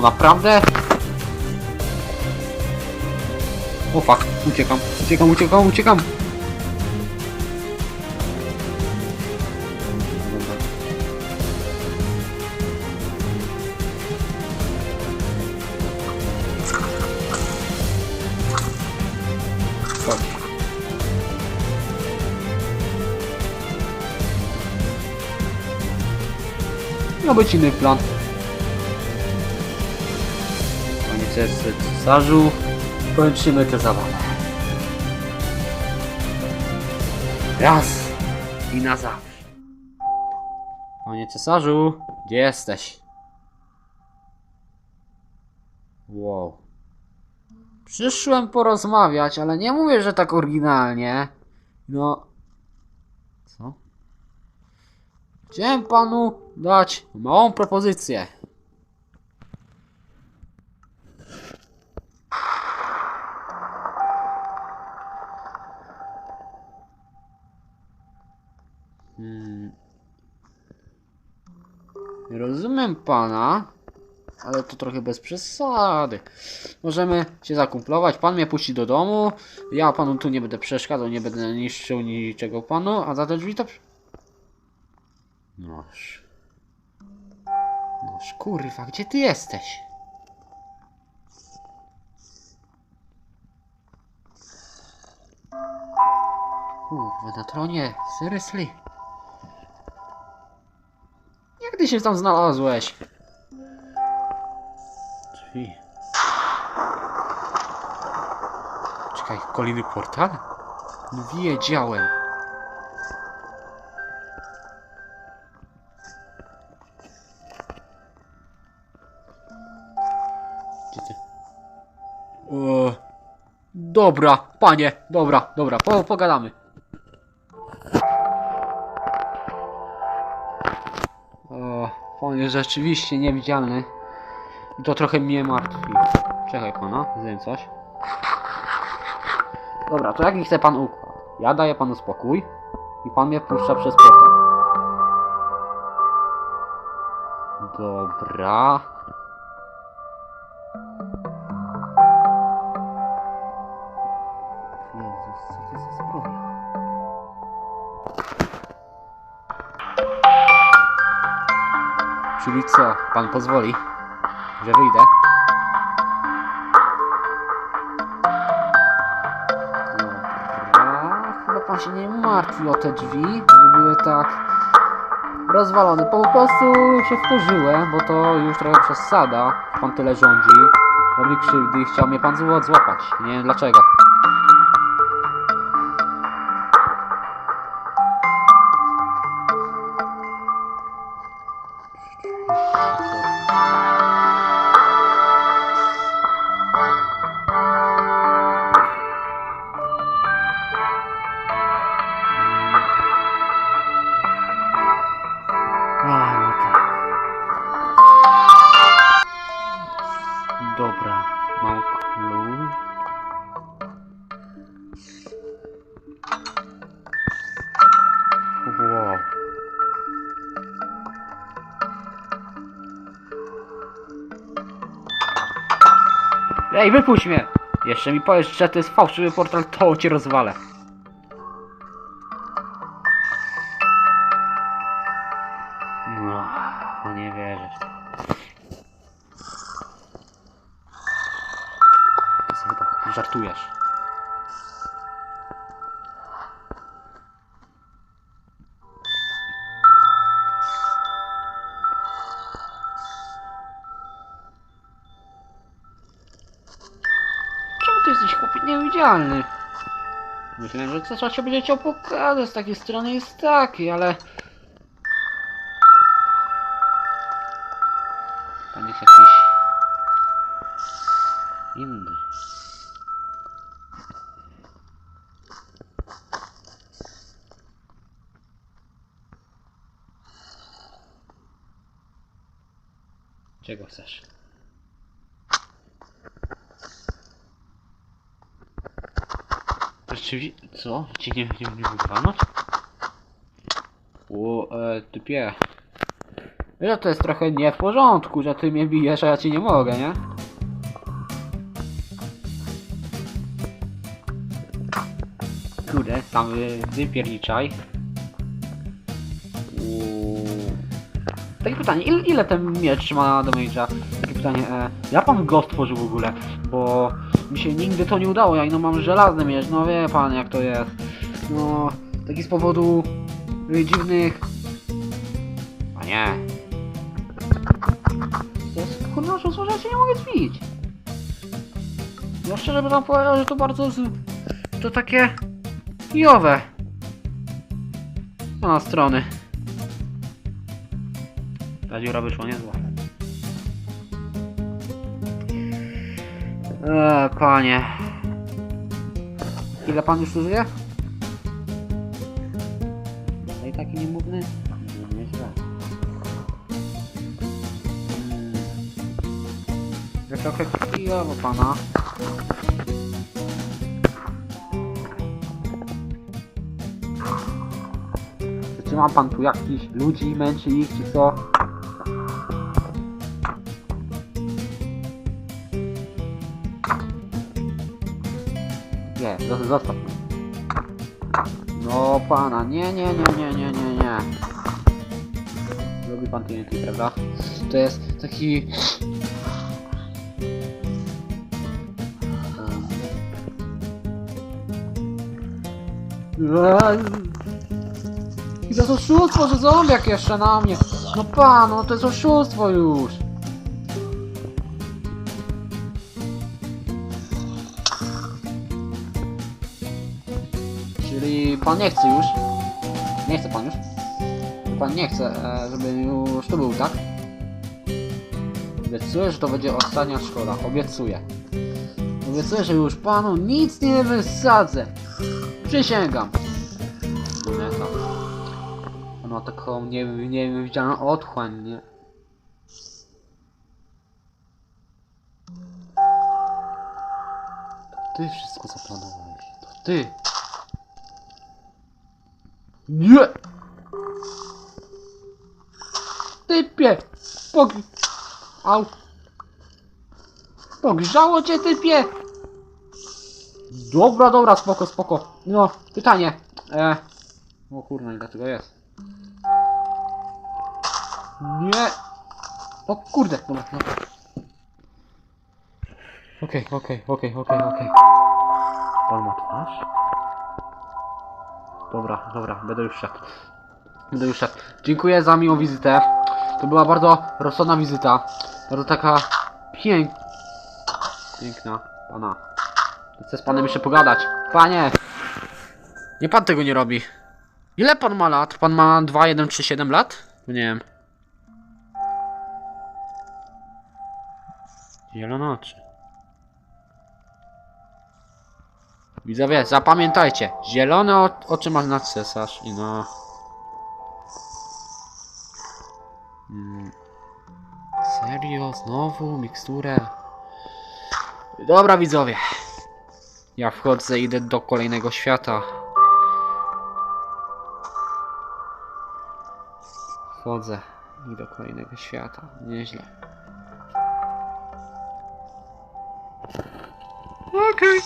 No naprawdę? O fuck, uciekam, uciekam, uciekam, uciekam. Miał plan. Cesy cesarzu, kończymy tę zabawę. Raz i na zawsze. Panie cesarzu, gdzie jesteś? Wow. Przyszłem porozmawiać, ale nie mówię, że tak oryginalnie. No. Co? Chciałem panu dać małą propozycję. Hmm. Rozumiem pana, ale to trochę bez przesady. Możemy się zakumplować, pan mnie puści do domu, ja panu tu nie będę przeszkadzał, nie będę niszczył niczego panu, a za te drzwi to... Noż... Noż kurwa, gdzie ty jesteś? Kurwa, na tronie, seriously? Się tam znalazłeś? Drzwi. Czekaj, kolejny portal? Wiedziałem. Dobra, panie, dobra, dobra, po, pogadamy. O, pan jest rzeczywiście niewidzialny. To trochę mnie martwi. Czekaj pana, zjem coś. Dobra, to jaki chce pan układ? Ja daję panu spokój i pan mnie puszcza przez portal. Dobra. Jezus, co to za sprawa? Czyli co? Pan pozwoli, że wyjdę? Dobra, chyba pan się nie martwi o te drzwi, że były tak rozwalone. Po prostu się wkurzyłem, bo to już trochę przesada. Pan tyle rządzi, robi krzywdy i chciał mnie pan złapać. Nie wiem dlaczego. Ej, wypuść mnie! Jeszcze mi powiesz, że to jest fałszywy portal, to cię rozwalę. No, no nie wierzę w to. Chyba żartujesz. Ty jesteś chłopie niewidzialny? Myślałem, że coś się będzie chciał pokazać z takiej strony jest taki, ale... Pan jest jakiś... inny. Czego chcesz? Rzeczywiście... Co? Ci nie, nie, nie wyglądać? O, e, typie. Że to jest trochę nie w porządku, że ty mnie bijesz, a ja ci nie mogę, nie? Kurde, tam wy, wypierniczaj. Takie pytanie, ile, ile ten miecz ma damage'a? Takie pytanie, e, jak pan go stworzył w ogóle? Bo mi się nigdy to nie udało, ja ino mam żelazny miecz, no wie pan jak to jest. No, taki z powodu y, dziwnych... A nie. Jest kurwa że ja się nie mogę zbić. No szczerze bym tam powiedział, że to bardzo... Z... To takie... Kijowe. Na strony. Ta dziura wyszła niezła. Eee, panie. Ile pan już tu żyje? I taki niemówny? Nieźle. Że trochę kijowo pana. Czy ma pan tu jakichś ludzi, męczy ich, czy co? Nie, zo- zostaw. No pana, nie, nie, nie, nie, nie, nie, nie. Lubi pan TNT, prawda? To jest taki... I to jest oszustwo, że zombiak jeszcze na mnie. No pan, no to jest oszustwo już. Pan nie chce już? Nie chce pan już? Pan nie chce, e, żeby już tu był, tak? Obiecuję, że to będzie ostatnia szkoda. Obiecuję. Obiecuję, że już panu nic nie wysadzę. Przysięgam. Luneta. On taką nie, niewidzialną otchłań, nie? Ty wszystko zaplanowałeś. To ty. Nie! Typie! Pog... Au! Pogrzało cię, typie! Dobra, dobra, spoko, spoko. No, pytanie. E... O kurna, ile tego jest? Nie! O kurde, dobra, dobra. Okej, okej, okej, okej, okej. Pan ma twarz? Dobra, dobra, będę już szedł. Będę już szedł. Dziękuję za miłą wizytę. To była bardzo rozsądna wizyta. Bardzo taka pięk... Piękna pana. Chcę z panem jeszcze pogadać. Panie! Nie pan tego nie robi. Ile pan ma lat? Pan ma 2, 1, 3, 7 lat? Nie wiem. Zielone oczy. Widzowie, zapamiętajcie. Zielone oczy ma znać cesarz i no... Serio? Znowu? Miksturę? Dobra widzowie. Ja wchodzę, idę do kolejnego świata. Wchodzę i do kolejnego świata. Nieźle. Okej.